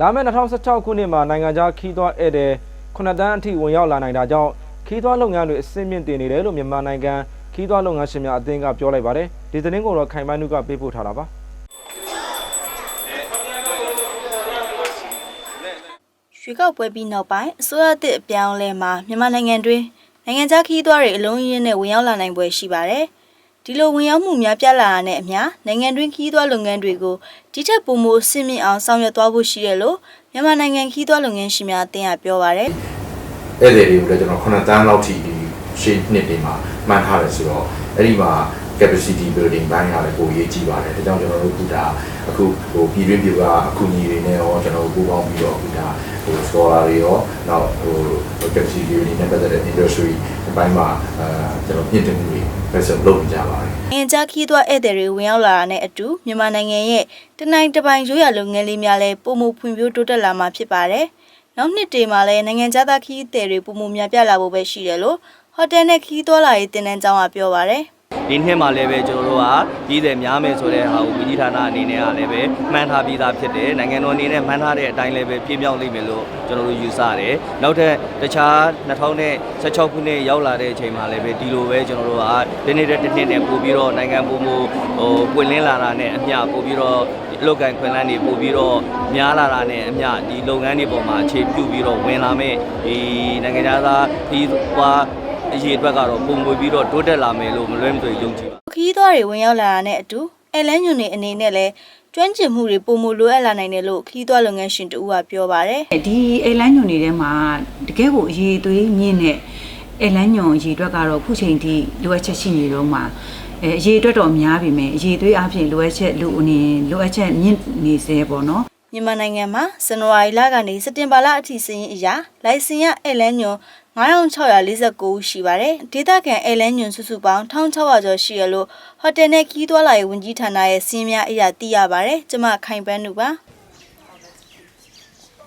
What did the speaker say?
လာမယ့်2016ခုနှစ်မှာနိုင်ငံခြားခီးသွွားဧည့်သည်9တန်းအထိဝင်ရောက်လာနိုင်တာကြောင့်ခီးသွွားလုပ်ငန်းတွေအဆင့်မြင့်တင်နေတယ်လို့မြန်မာနိုင်ငံခီးသွွားလုပ်ငန်းရှင်များအသင်းကပြောလိုက်ပါတယ်ဒီသတင်းကိုတော့ခိုင်ပိုင်းနုကပေးပို့ထားတာပါရွေးကောက်ပွဲပြီးနောက်ပိုင်းအစိုးရအသစ်အပြောင်းအလဲမှာမြန်မာနိုင်ငံတွင်းနိုင်ငံခြားခရီးသွားတွေအလုံးအရင်းနဲ့ဝင်ရောက်လာနိုင်ပွဲရှိပါတယ်။ ဒီလိုဝင်ရောက်မှုများပြားလာတာနဲ့အမျှနိုင်ငံတွင်းခရီးသွားလုပ်ငန်းတွေကိုဒီထက်ပိုမိုအဆင့်မြင့်အောင်ဆောင်ရွက်သွားဖို့ရှိတယ်လို့မြန်မာနိုင်ငံခရီးသွားလုပ်ငန်းရှင်များအသင်းကပြောပါတယ်ဧည့်သည်တွေကိုလည်းကျွန်တော်9တန်းလောက်ထိဒီရှေ့နှစ်တွေမှာမှန်းထားတယ်ဆိုတော့အဲ့ဒီမှာ capacity building ဘိုင်းကလည်းပိုရေးကြည့်ပါတယ်ဒါကြောင့်ကျွန်တော်တို့ခုဒါအခုဟိုပြည်တွင်းပြည်ပအခုညီတွေနဲ့ရောကျွန်တော်တို့ပူးပေါင်းပြီးတော့ခုဒါဟို scholar တွေရောနောက်ဟို capacity building နဲ့ပတ်သက်တဲ့ industry ဘိုင်းမှာအဲကျွန်တော်မြင့်တင်မှုတွေပဲဆိုလုပ်နေကြပါတယ်။နိုင်ငံခြားခရီးသွားဧည့်သည်တွေဝင်ရောက်လာတာနဲ့အတူမြန်မာနိုင်ငံရဲ့တနိုင်တစ်ပိုင်ရိုးရာလုပ်ငန်းလေးများလည်းပုံမှုဖွံ့ဖြိုးတိုးတက်လာမှာဖြစ်ပါတယ်။နောက်နှစ်တည်းမှာလည်းနိုင်ငံခြားသားခရီးသည်တွေပုံမှုများပြားလာဖို့ပဲရှိတယ်လို့ဟိုတယ်နဲ့ခရီးသွားလာရေးတင်နန်းကျောင်းကပြောပါတယ်။ ဒီနှစ်မှာလည်းပဲကျွန်တော်တို့ကကြီးတယ်များမယ်ဆိုတဲ့ဟာကိုပြည်ဌာနအနေနဲ့ကလည်းပဲမှန်းထားပြီးသားဖြစ်တယ်နိုင်ငံတော်အနေနဲ့မှန်းထားတဲ့အတိုင်းလည်းပဲပြည့်မြောက်လိမ့်မယ်လို့ကျွန်တော်တို့ယူဆတယ်နောက်ထပ်တခြား2016ခုနှစ်ရောက်လာတဲ့အချိန်မှာလည်းပဲဒီလိုပဲကျွန်တော်တို့ကဒီနေ့တဲ့တစ်နှစ်နဲ့ပို့ပြီးတော့နိုင်ငံပုံမှုဟိုပွင့်လင်းလာတာနဲ့အမျှပို့ပြီးတော့အလုပ်ကိုင်ခွင့်လန်းတွေပို့ပြီးတော့များလာတာနဲ့အမျှဒီလုပ်ငန်းတွေပေါ်မှာအခြေပြုပြီးတော့ဝင်လာမဲ့ဒီနိုင်ငံသားဒီဟွာ အရေးအတွက်ကတော့ပုံမွေပြီးတော့တိုးတက်လာမယ်လို့မလွဲမသွေယုံကြည်ပါခရီးသွားတွေဝင်ရောက်လာတာနဲ့အတူအဲလန်းညွန်တွေအနေနဲ့လည်းကျွမ်းကျင်မှုတွေပုံမလိုအပ်လာနိုင်တယ်လို့ခရီးသွားလုပ်ငန်းရှင်တဦးကပြောပါတယ်ဒီအိမ်လန်းညွန်တွေထဲမှာတကယ်ကိုအရေးသွေးမြင့်တဲ့အိမ်လန်းညွန်အရေးအတွက်ကတော့ခုချိန်ထိလိုအပ်ချက်ရှိနေတော့မှာအဲအရေးအတွက်တော့များပြီမယ်အရေးသွေးအပြင်လိုအပ်ချက်လူအနေလိုအပ်ချက်မြင့်နေစေပေါ့နော်။ မြန်မာနိုင်ငံမှာဇန်နဝါရီလကနေစက်တင်ဘာလအထိစရင်အရာလိုင်စင်ရအဲလန်းညွန်9649ဦးရှိပါတယ်။ဒေသခံအဲလန်းညွန်စုစုပေါင်း1600ကျော်ရှိရလို့ဟိုတယ်နဲ့ခရီးသွားလာရေးဝန်ကြီးဌာနရဲ့စီးရင်များအရာသိရပါတယ်။ကျမခိုင်ပန်းနုပါ။